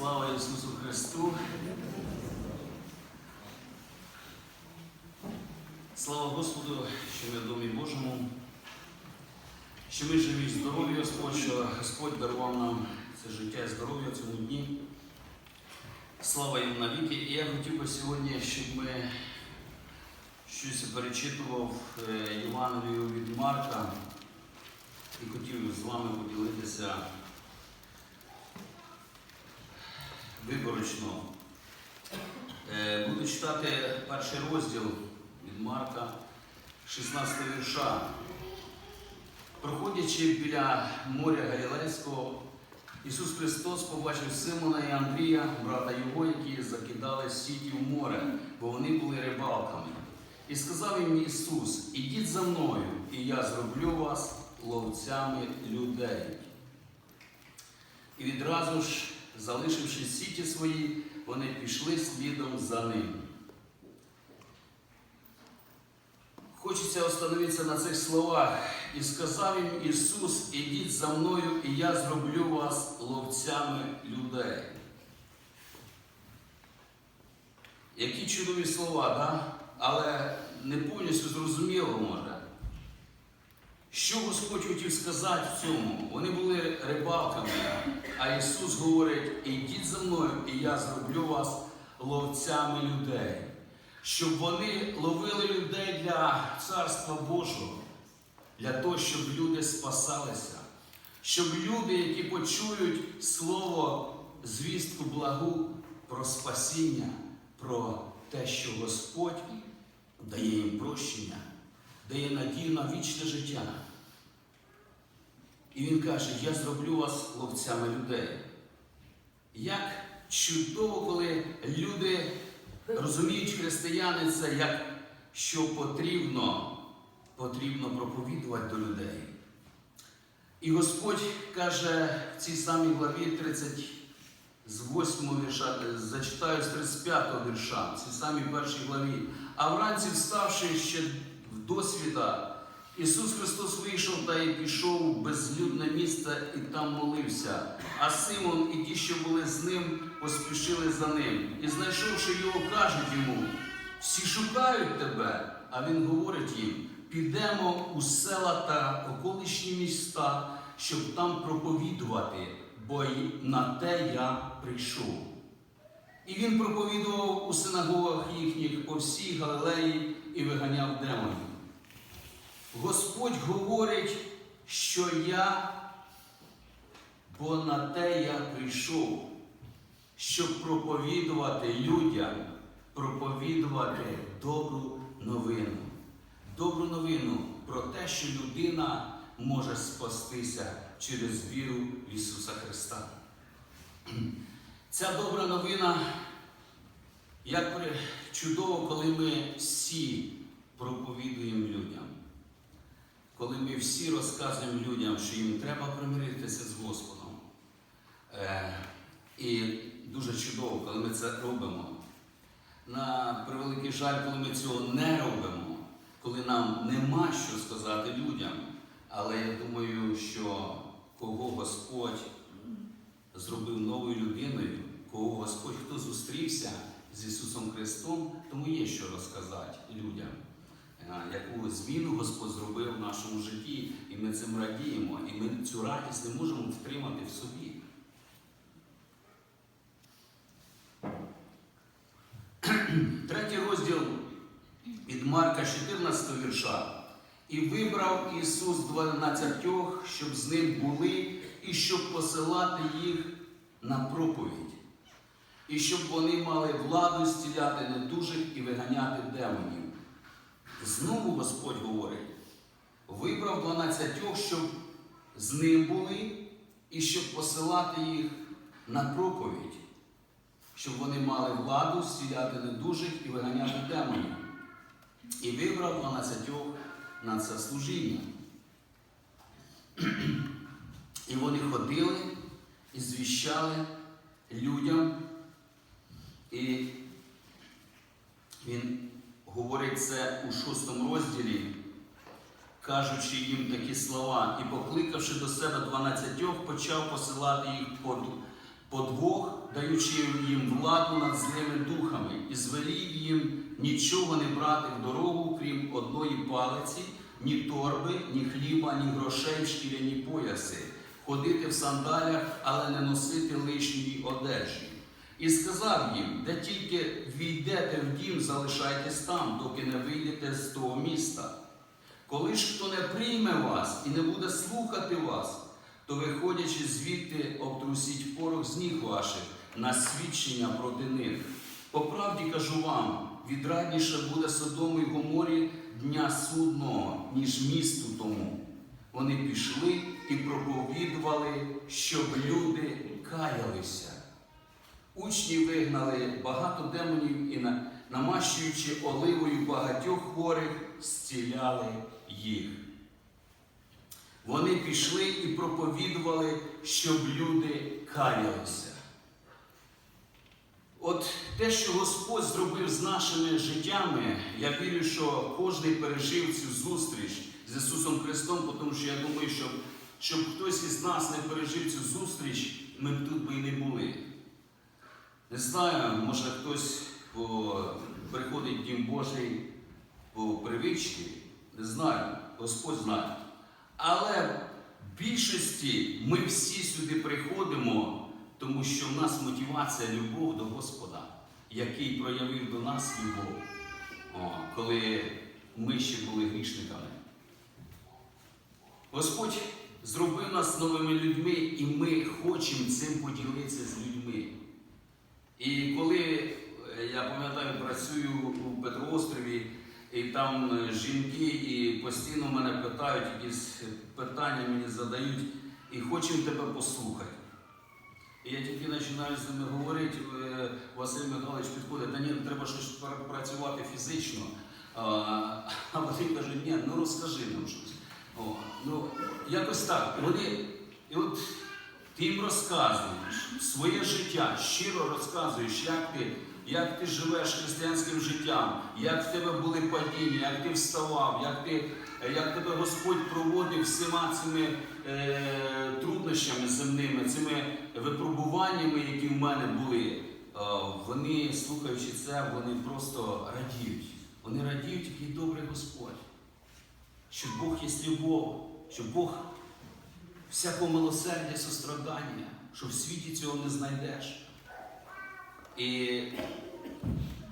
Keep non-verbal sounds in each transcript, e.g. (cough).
Слава Ісусу Христу! Слава Господу, що ми в Домі Божому, що ми живі і здорові, Господь, що Господь дарував нам це життя і здоров'я в цьому дні. Слава йому навіки. І я хотів би сьогодні, щоб ми щось перечитував е, Євангелію від Марка і хотів з вами поділитися виборочно. Е, Буду читати перший розділ від Марка, 16 вірша. Проходячи біля моря Галілейського, Ісус Христос побачив Симона і Андрія, брата його, які закидали сіті в море, бо вони були рибалками. І сказав їм Ісус: Ідіть за мною, і я зроблю вас ловцями людей. І відразу ж, залишивши сіті свої, вони пішли слідом за ним. Хочеться остановитися на цих словах. І сказав їм Ісус, ідіть за мною, і я зроблю вас ловцями людей. Які чудові слова, да? але не повністю зрозуміло може. Що Господь хотів сказати в цьому? Вони були рибалками, а Ісус говорить, ідіть за мною, і я зроблю вас ловцями людей. Щоб вони ловили людей для Царства Божого, для того, щоб люди спасалися, щоб люди, які почують слово, звістку благу про спасіння, про те, що Господь дає їм прощення, дає надію на вічне життя. І він каже, я зроблю вас ловцями людей. Як чудово, коли люди розуміють християни це, як що потрібно, потрібно проповідувати до людей. І Господь каже в цій самій главі 30, з 8 вірша, зачитаю з 35 вірша, в цій самій першій главі. А вранці, вставши ще в досвіда, Ісус Христос вийшов та й пішов в безлюдне місце і там молився. А Симон і ті, що були з ним, поспішили за ним. І знайшовши його, кажуть йому: всі шукають тебе. А він говорить їм: підемо у села та околишні міста, щоб там проповідувати, бо й на те я прийшов. І він проповідував у синагогах їхніх по всій Галилеї і виганяв демонів. Господь говорить, що я, бо на те я прийшов, щоб проповідувати людям, проповідувати добру новину. Добру новину про те, що людина може спастися через віру в Ісуса Христа. Ця добра новина, як чудово, коли ми всі проповідуємо людям коли ми всі розказуємо людям, що їм треба примиритися з Господом. Е, і дуже чудово, коли ми це робимо. На превеликий жаль, коли ми цього не робимо, коли нам нема що сказати людям. Але я думаю, що кого Господь зробив новою людиною, кого Господь хто зустрівся з Ісусом Христом, тому є що розказати людям яку зміну Господь зробив в нашому житті, і ми цим радіємо, і ми цю радість не можемо втримати в собі. Третій розділ від Марка 14 вірша. І вибрав Ісус дванадцятьох, щоб з ним були, і щоб посилати їх на проповідь, і щоб вони мали владу зціляти недужих і виганяти демонів. Знову Господь говорить, вибрав дванадцятьох, щоб з ним були, і щоб посилати їх на проповідь, щоб вони мали владу зціляти недужих і виганяти демонів. І вибрав дванадцятьох на це служіння. І вони ходили і звіщали людям. І він говорить це у шостому розділі, кажучи їм такі слова, і покликавши до себе дванадцятьох, почав посилати їх по, подвох, даючи їм владу над злими духами, і звелів їм нічого не брати в дорогу, крім одної палиці, ні торби, ні хліба, ні грошей шкіряні пояси, ходити в сандалях, але не носити лишньої одежі. І сказав їм, де тільки війдете в дім, залишайтесь там, доки не вийдете з того міста. Коли ж хто не прийме вас і не буде слухати вас, то виходячи звідти, обтрусіть порох з ніг ваших на свідчення проти них. По правді кажу вам, відрадніше буде Содому й Гоморі дня судного, ніж місту тому. Вони пішли і проповідували, щоб люди каялися. Учні вигнали багато демонів і, намащуючи оливою багатьох хворих, зціляли їх. Вони пішли і проповідували, щоб люди каялися. От те, що Господь зробив з нашими життями, я вірю, що кожен пережив цю зустріч з Ісусом Христом, тому що я думаю, що щоб хтось із нас не пережив цю зустріч, ми б тут би і не були. Не знаю, може хтось приходить в Дім Божий по привичці, не знаю, Господь знає. Але в більшості ми всі сюди приходимо, тому що в нас мотивація любов до Господа, який проявив до нас любов, коли ми ще були грішниками. Господь зробив нас новими людьми, і ми хочемо цим поділитися з людьми. І коли е, я пам'ятаю, працюю у Петроострові, і там е, жінки і постійно мене питають, якісь питання мені задають, і хочемо тебе послухати. І я тільки починаю з ними говорити, е, Василь Михайлович підходить, та ні, треба щось пра- працювати фізично. А, а вони кажуть, ні, ну розкажи нам щось. О, ну, якось так. Вони, і от ти їм розказуєш своє життя, щиро розказуєш, як ти, як ти живеш християнським життям, як в тебе були падіння, як ти вставав, як, ти, як тебе Господь проводив всіма цими е, труднощами земними, цими випробуваннями, які в мене були. Е, вони, слухаючи це, вони просто радіють. Вони радіють, який добрий Господь. Що Бог є любов, що Бог всякого милосердя, сострадання, що в світі цього не знайдеш. І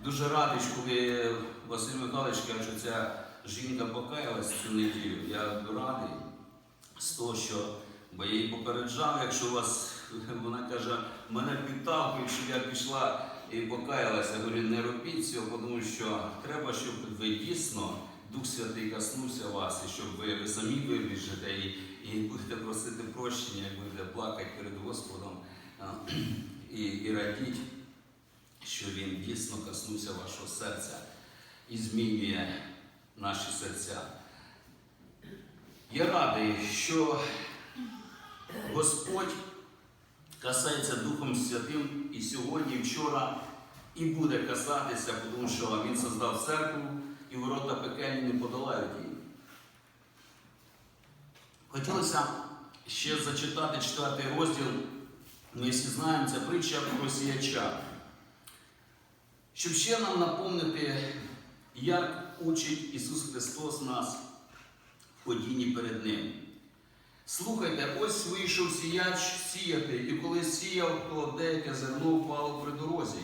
дуже радий, коли Василь Михайлович каже, що ця жінка покаялась цю неділю. Я радий з того, що бо я її попереджав, якщо вас, (laughs) вона каже, мене підталкують, щоб я пішла і покаялася. Я говорю, не робіть цього, тому що треба, щоб ви дійсно Дух Святий коснувся вас, і щоб ви, самі вибіжете і, і будете просити прощення, як будете плакати перед Господом (clears throat) і, і радіть, що Він дійсно коснувся вашого серця і змінює наші серця. Я радий, що Господь касається Духом Святим і сьогодні, і вчора, і буде касатися, тому що Він создав церкву і ворота пекельні не подолають її. Хотілося ще зачитати четвертий розділ. Ми всі знаємо, це притча про сіяча. Щоб ще нам напомнити, як учить Ісус Христос нас в ходінні перед Ним. Слухайте, ось вийшов сіяч сіяти, і коли сіяв, то деяке зерно впало при дорозі,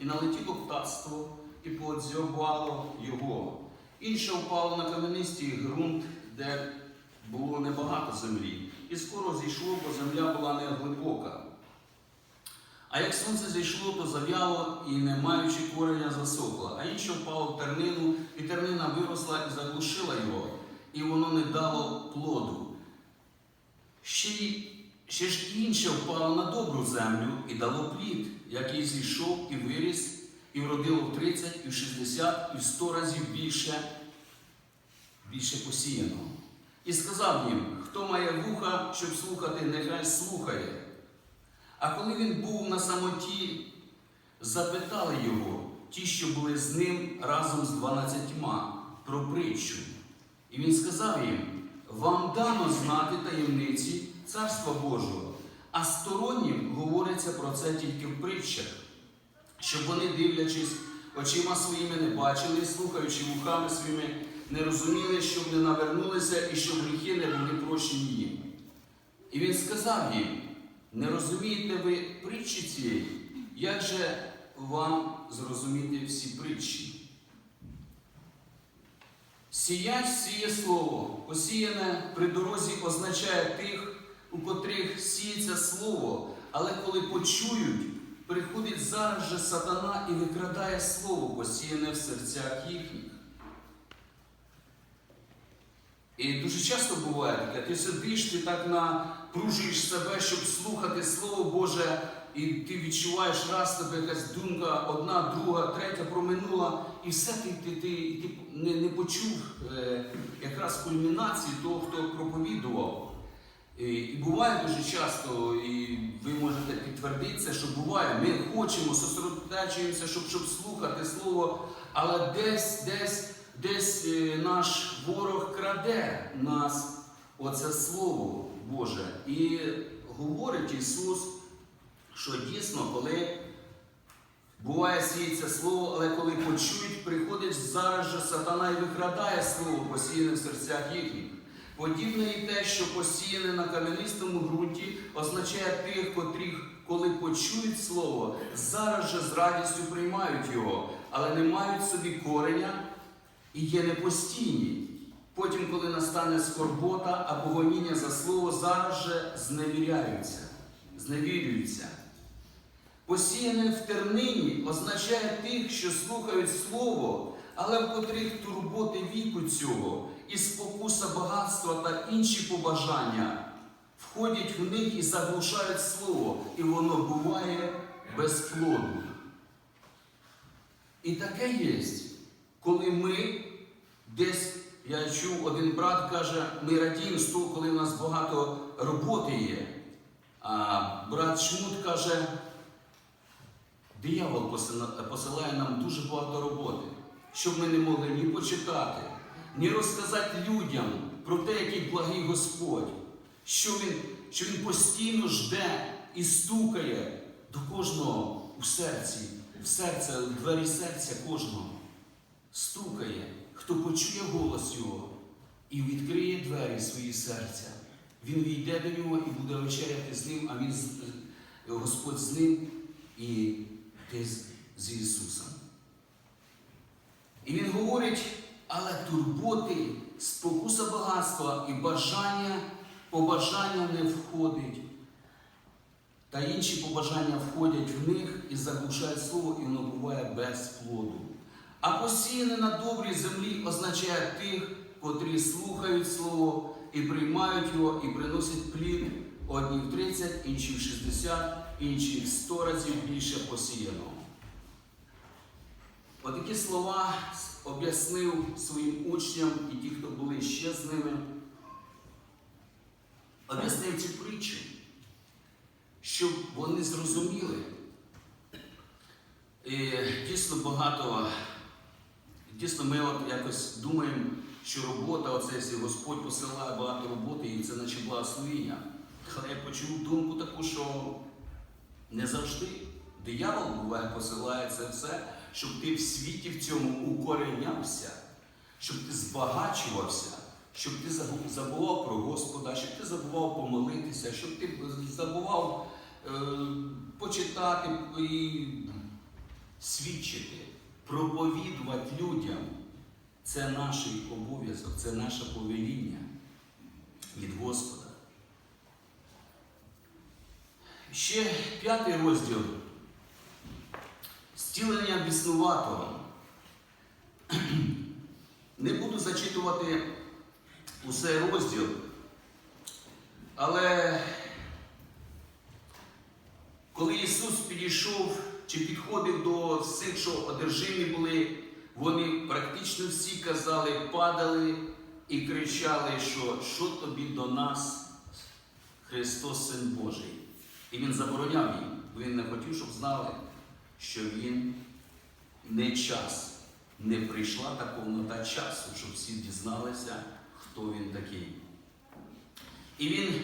і налетіло птацтво, і подзьобало його. Інше впало на кам'янистий ґрунт, де було небагато землі, і скоро зійшло, бо земля була не глибока. А як сонце зійшло, то зав'яло і, не маючи кореня, засохло, а інше впало в тернину, і тернина виросла і заглушила його, і воно не дало плоду. Ще, ще ж інше впало на добру землю і дало плід, який зійшов і виріс, і вродило в 30, і в 60, і в 100 разів більше, більше посіяного. І сказав їм, хто має вуха, щоб слухати, нехай слухає. А коли він був на самоті, запитали його ті, що були з ним разом з дванадцятьма, про притчу. І він сказав їм: вам дано знати таємниці Царства Божого, а стороннім говориться про це тільки в притчах, щоб вони, дивлячись очима своїми, не бачили, слухаючи вухами своїми, не розуміли, щоб не навернулися і щоб гріхи не були прощені їм. І він сказав їм: не розумієте ви притчі цієї, як же вам зрозуміти всі притчі? Сіяч сіє слово, посіяне при дорозі означає тих, у котрих сіється слово, але коли почують, приходить зараз же сатана і викрадає слово, посіяне в серцях їхніх. І дуже часто буває таке, ти сидиш, ти так напружуєш себе, щоб слухати Слово Боже, і ти відчуваєш раз тебе якась думка, одна, друга, третя проминула, і все ти, ти, ти, ти не, не почув е, якраз кульмінації того, хто проповідував. І, і буває дуже часто, і ви можете підтвердити це, що буває, ми хочемо, зосередотачуємося, щоб, щоб слухати Слово, але десь, десь, десь е, наш ворог краде нас оце Слово Боже. І говорить Ісус, що дійсно, коли буває сіється слово, але коли почують, приходить зараз же сатана і викрадає слово, посіяне в серцях їхніх. Подібне і те, що посіяне на кам'янистому ґрунті, означає тих, котрих, коли почують слово, зараз же з радістю приймають його, але не мають собі кореня і є непостійні. Потім, коли настане скорбота або гоніння за слово, зараз же зневіряються, зневірюються. Посіяне в тернині означає тих, що слухають слово, але в котрих турботи віку цього, і спокуса багатства та інші побажання входять в них і заглушають слово, і воно буває без. І таке є, коли ми десь, я чув, один брат каже, ми радіємо з того, коли в нас багато роботи є. А брат Шмут каже, диявол посилає нам дуже багато роботи, щоб ми не могли ні почитати, ні розказати людям про те, який благий Господь, що він, що він постійно жде і стукає до кожного у серці, в серце, в двері серця кожного. Стукає, хто почує голос його і відкриє двері свої серця. Він війде до нього і буде вечеряти з ним, а він Господь з ним і ти з Ісусом. І Він говорить, але турботи, спокуса багатства і бажання, побажання не входить. Та інші побажання входять в них і заглушають слово, і воно буває без плоду. А посіяне на добрій землі означає тих, котрі слухають слово і приймають його, і приносять плід одні в 30, інші в 60, інші в 100 разів більше посіяного. Отакі слова об'яснив своїм учням і ті, хто були ще з ними. Об'яснив цю притчу, щоб вони зрозуміли. І дійсно багато, дійсно ми от якось думаємо, що робота, оце Господь посилає багато роботи, і це наче благословіння. Але я почув думку таку, що не завжди диявол буває посилає це все, щоб ти в світі в цьому укоренявся, щоб ти збагачувався, щоб ти забував про Господа, щоб ти забував помолитися, щоб ти забував е, почитати і свідчити, проповідувати людям. Це наш обов'язок, це наше повеління від Господа. Ще п'ятий розділ. Зцілення біснуватого. Не буду зачитувати усе розділ, але коли Ісус підійшов чи підходив до всіх, що одержимі були, вони практично всі казали, падали і кричали, що що тобі до нас, Христос Син Божий. І Він забороняв їм, бо Він не хотів, щоб знали, що Він не час, не прийшла та повнота часу, щоб всі дізналися, хто він такий. І він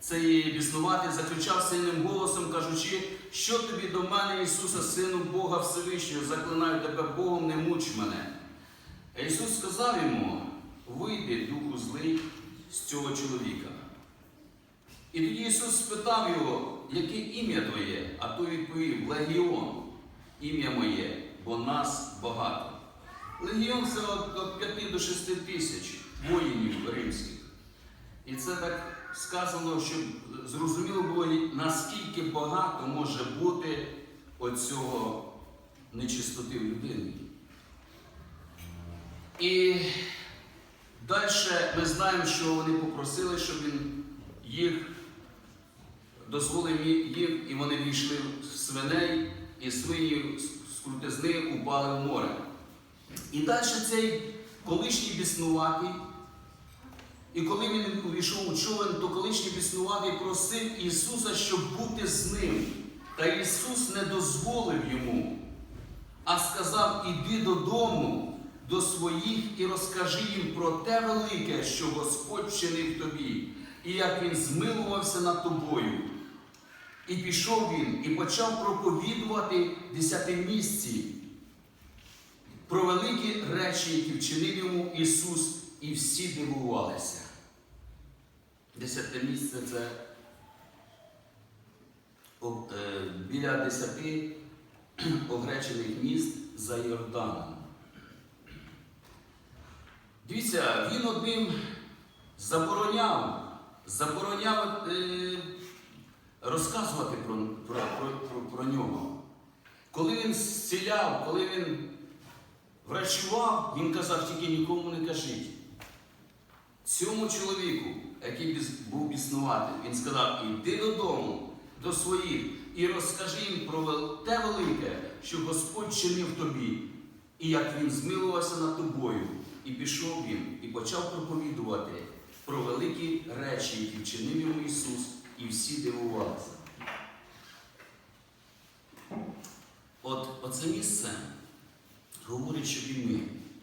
цей біснуватий закричав сильним голосом, кажучи, що тобі до мене, Ісуса, Сину Бога Всевишнього, заклинаю тебе Богом, не муч мене. А Ісус сказав йому: вийди, духу злий, з цього чоловіка. І тоді Ісус спитав його, яке ім'я твоє, а той відповів Легіон, ім'я моє, бо нас багато. Легіон це від 5 до 6 тисяч воїнів римських. І це так сказано, щоб зрозуміло було, наскільки багато може бути оцього нечистоти в людині. І далі ми знаємо, що вони попросили, щоб він їх дозволив їм, і вони війшли в свиней, і свині з крутизни упали в море. І далі цей колишній біснуватий, і коли він увійшов у човен, то колишній біснуватий просив Ісуса, щоб бути з ним. Та Ісус не дозволив йому, а сказав: Іди додому до своїх і розкажи їм про те велике, що Господь вчинив тобі, і як Він змилувався над тобою. І пішов він і почав проповідувати десятимісці про великі речі, які вчинив йому Ісус, і всі дивувалися. Десяте місце це е, біля десяти огречених міст за Йорданом. Дивіться, він одним забороняв, забороняв е, розказувати про, про, про, про, нього. Коли він зціляв, коли він врачував, він казав, тільки нікому не кажіть. Цьому чоловіку, який був біснуватий, він сказав, іди додому до своїх і розкажи їм про те велике, що Господь чинив тобі, і як він змилувався над тобою. І пішов він і почав проповідувати про великі речі, які вчинив йому Ісус, і всі дивувалися. От оце місце говорить, щоб і ми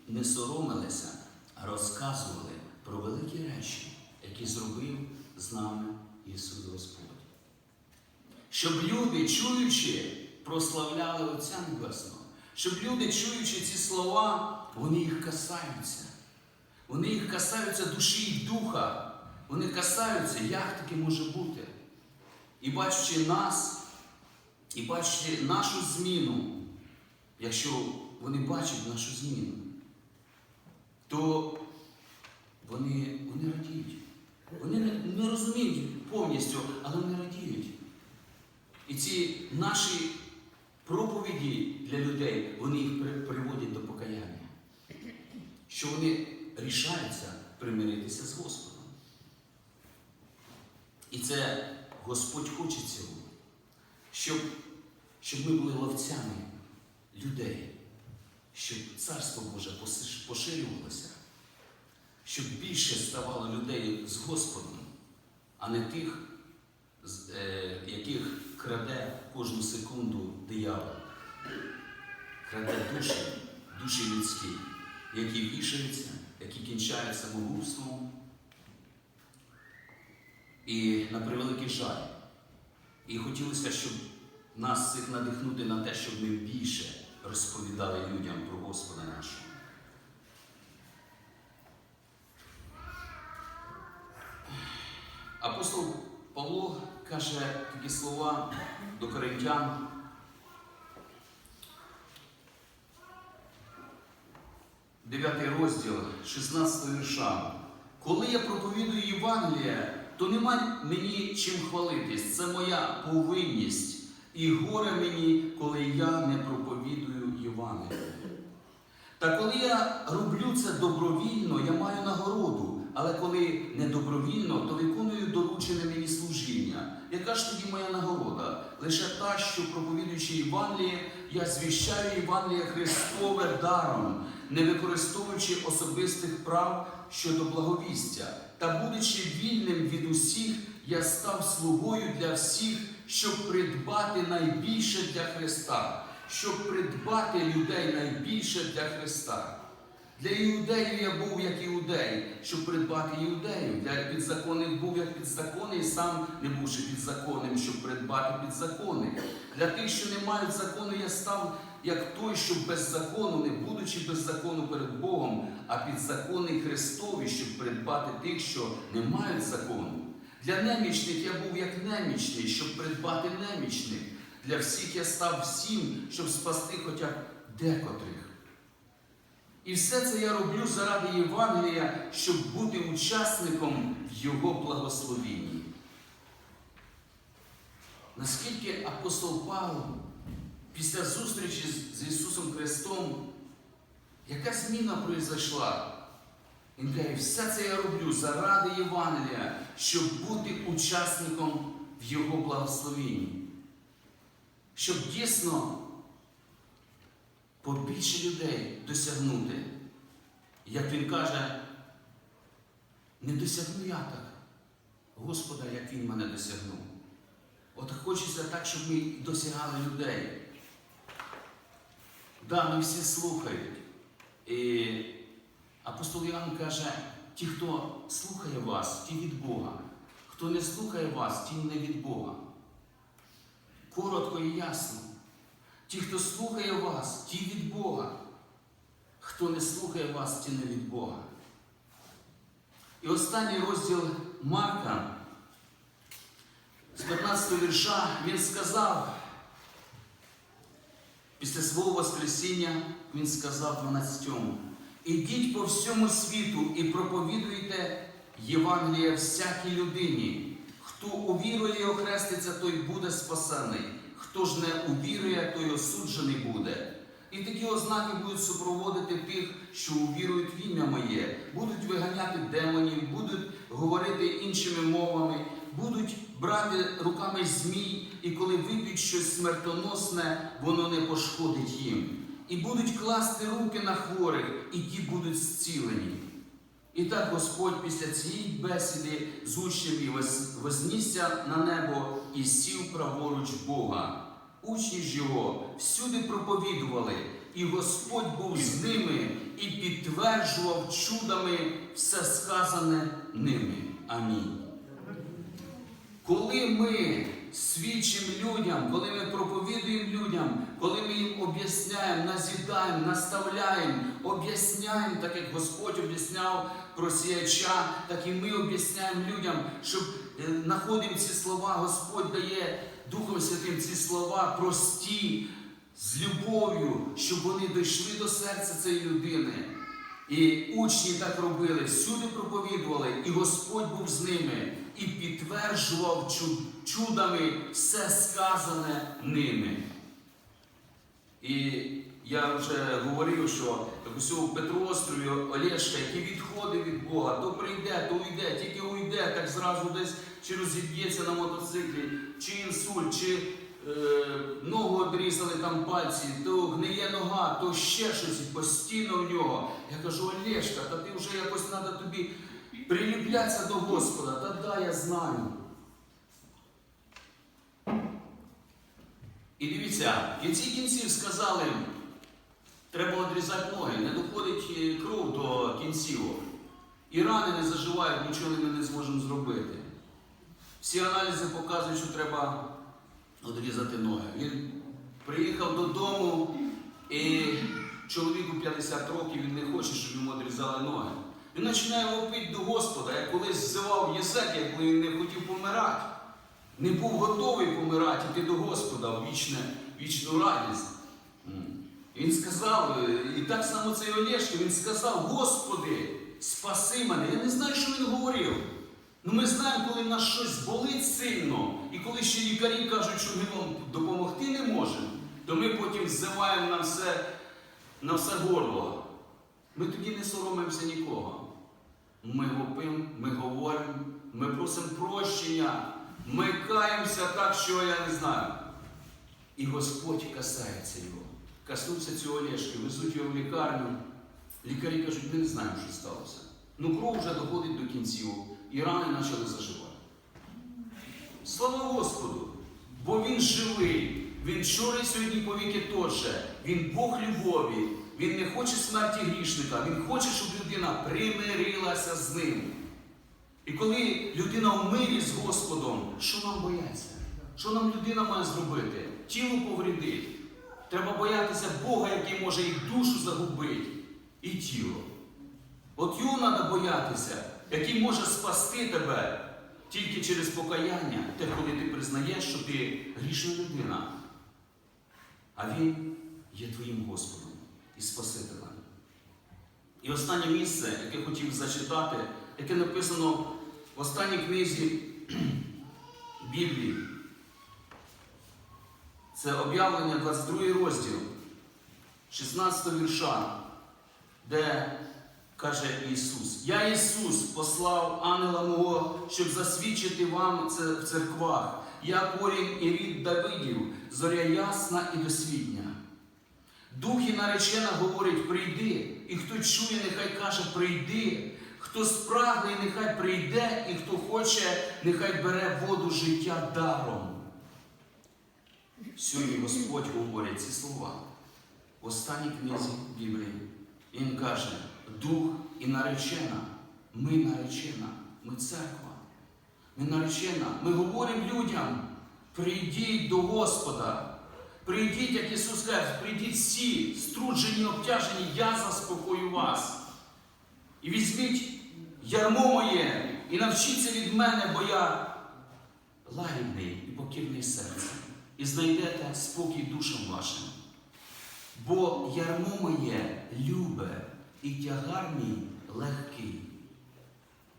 не соромилися, а розказували про великі речі, які зробив з нами Ісус Господь. Щоб люди, чуючи, прославляли Отця Небесного, щоб люди, чуючи ці слова, вони їх касаються. Вони їх касаються душі і духа. Вони касаються, як таке може бути. І бачачи нас, і бачачи нашу зміну, якщо вони бачать нашу зміну, то вони, вони радіють. Вони не, не розуміють повністю, але вони радіють. І ці наші проповіді для людей, вони їх приводять до покаяння. Що вони рішаються примиритися з Господом. І це Господь хоче цього, щоб, щоб ми були ловцями людей, щоб Царство Боже поширювалося, щоб більше ставало людей з Господом, а не тих, е, яких краде кожну секунду диявол. Краде душі, душі людські, які вішаються, які кінчають самогубством. І на превеликий жаль. І хотілося, щоб нас цих надихнути на те, щоб ми більше розповідали людям про Господа нашого. Апостол Павло каже такі слова до коринтян. Дев'ятий розділ, 16 вірша. Коли я проповідую Євангелія, то нема мені чим хвалитись. Це моя повинність. І горе мені, коли я не проповідую Євангелію. Та коли я роблю це добровільно, я маю нагороду. Але коли не добровільно, то виконую доручене мені служіння. Яка ж тоді моя нагорода? Лише та, що проповідуючи Євангеліє, я звіщаю Євангеліє Христове даром, не використовуючи особистих прав щодо благовістя. Та будучи вільним від усіх, я став слугою для всіх, щоб придбати найбільше для Христа, щоб придбати людей найбільше для Христа. Для іудеїв я був як іудей, щоб придбати іудеїв. Для підзаконних був як підзаконний, сам не бувши підзаконним, щоб придбати підзаконних. Для тих, що не мають закону, я став як той, що без закону, не будучи без закону перед Богом, а підзаконний Христові, щоб придбати тих, що не мають закону. Для немічних я був як немічний, щоб придбати немічних. Для всіх я став всім, щоб спасти хоча б декотрих. І все це я роблю заради Євангелія, щоб бути учасником в Його благословенні. Наскільки апостол Павло після зустрічі з- Ісусом Христом, яка зміна произойшла? Він каже, все це я роблю заради Євангелія, щоб бути учасником в Його благословенні. Щоб дійсно побільше людей досягнути. Як він каже, не досягну я так, Господа, як Він мене досягнув. От хочеться так, щоб ми досягали людей. Да, ми всі слухають. І апостол Іоанн каже, ті, хто слухає вас, ті від Бога. Хто не слухає вас, ті не від Бога. Коротко і ясно. Ті, хто слухає вас, ті від Бога. Хто не слухає вас, ті не від Бога. І останній розділ Марка, з 15 вірша, він сказав, після свого Воскресіння, він сказав 12. Ідіть по всьому світу і проповідуйте Євангелія всякій людині. Хто увірує і охреститься, той буде спасений. Хто ж не увірує, той осуджений буде. І такі ознаки будуть супроводити тих, що увірують в ім'я моє, будуть виганяти демонів, будуть говорити іншими мовами, будуть брати руками змій, і коли вип'ють щось смертоносне, воно не пошкодить їм. І будуть класти руки на хворих, і ті будуть зцілені. І так Господь після цієї бесіди з учнями вознісся на небо і сів праворуч Бога. Учні ж його всюди проповідували, і Господь був з ними і підтверджував чудами все сказане ними. Амінь. Коли ми свідчимо людям, коли ми проповідуємо людям, коли ми їм об'ясняємо, назідаємо, наставляємо, об'ясняємо, так як Господь об'ясняв про сіяча, так і ми об'ясняємо людям, щоб е, знаходимо ці слова, Господь дає Духом Святим ці слова прості, з любов'ю, щоб вони дійшли до серця цієї людини. І учні так робили, всюди проповідували, і Господь був з ними і підтверджував чудами все сказане ними. І я вже говорив, що усього Петроострові Олешка, який відходить від Бога, то прийде, то уйде, тільки уйде, так зразу десь чи розіб'ється на мотоциклі, чи інсульт, чи ногу обрізали там пальці, то гниє нога, то ще щось, постійно в нього. Я кажу, Олешка, та ти вже якось треба тобі приліплятися до Господа. Та да, я знаю. І дивіться, в кінці кінців сказали, треба відрізати ноги, не доходить е, кров до кінцівок. І рани не заживають, нічого ми не зможемо зробити. Всі аналізи показують, що треба відрізати ноги. Він приїхав додому, і чоловіку 50 років він не хоче, щоб йому відрізали ноги. Він починає вопити до Господа, як колись ззивав Єзекія, коли він не хотів помирати. Не був готовий помирати, йти до Господа в вічне, вічну радість. Він сказав, е, і так само цей Олешко, він сказав, Господи, спаси мене. Я не знаю, що він говорив. Ну ми знаємо, коли нас щось болить сильно, і коли ще лікарі кажуть, що ми вам допомогти не можемо, то ми потім ззиваємо на все, на все горло. Ми тоді не соромимося нікого. Ми вопимо, ми говоримо, ми просимо прощення, ми каємося так, що я не знаю. І Господь касається його. Коснувся цього Олешки, везуть його в лікарню. Лікарі кажуть, ми не знаємо, що сталося. Ну кров вже доходить до кінців, і рани почали заживати. Слава Господу! Бо Він живий, Він вчора сьогодні повіки тот же. Він Бог любові. Він не хоче смерті грішника. Він хоче, щоб людина примирилася з ним. І коли людина в мирі з Господом, що нам бояться? Що нам людина має зробити? Тіло повредить. Треба боятися Бога, який може і душу загубити, і тіло. От його треба боятися, який може спасти тебе тільки через покаяння, те, коли ти признаєш, що ти грішна людина. А Він є твоїм Господом і Спасителем. І останнє місце, яке хотів зачитати, яке написано в останній книзі (clears throat) Біблії. Це об'явлення 22 розділ, 16 вірша, де каже Ісус: Я Ісус послав ангела мого, щоб засвідчити вам це в церквах. Я корінь і рід Давидів, зоря ясна і досвітня. Дух і наречена говорить, прийди, і хто чує, нехай каже, прийди. Хто спрагне, нехай прийде, і хто хоче, нехай бере воду життя даром. Сьогодні Господь говорить ці слова останній книзі Біблії. Він каже: Дух і наречена, ми наречена, ми церква. Ми наречена. Ми говоримо людям, прийдіть до Господа. Прийдіть, як Ісус каже, прийдіть всі, струджені, обтяжені, я заспокою вас. І візьміть ярмо моє і навчіться від мене, бо я лагідний і покірний серцем, і знайдете спокій душам вашим. Бо ярмо моє любе і тягар мій легкий.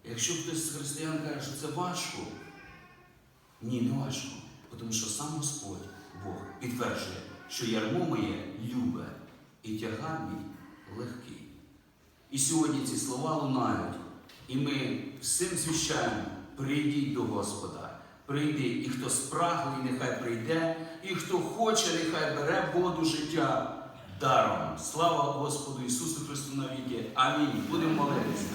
Якщо хтось з християн каже, що це важко, ні, не важко, тому що сам Господь Бог підтверджує, що ярмо моє любе і тягар мій легкий. І сьогодні ці слова лунають, і ми всім звіщаємо, прийдіть до Господа, прийди, і хто спраглий, нехай прийде, і хто хоче, нехай бере воду життя даром. Слава Господу Ісусу Христу навіки. Амінь. Будемо молитися.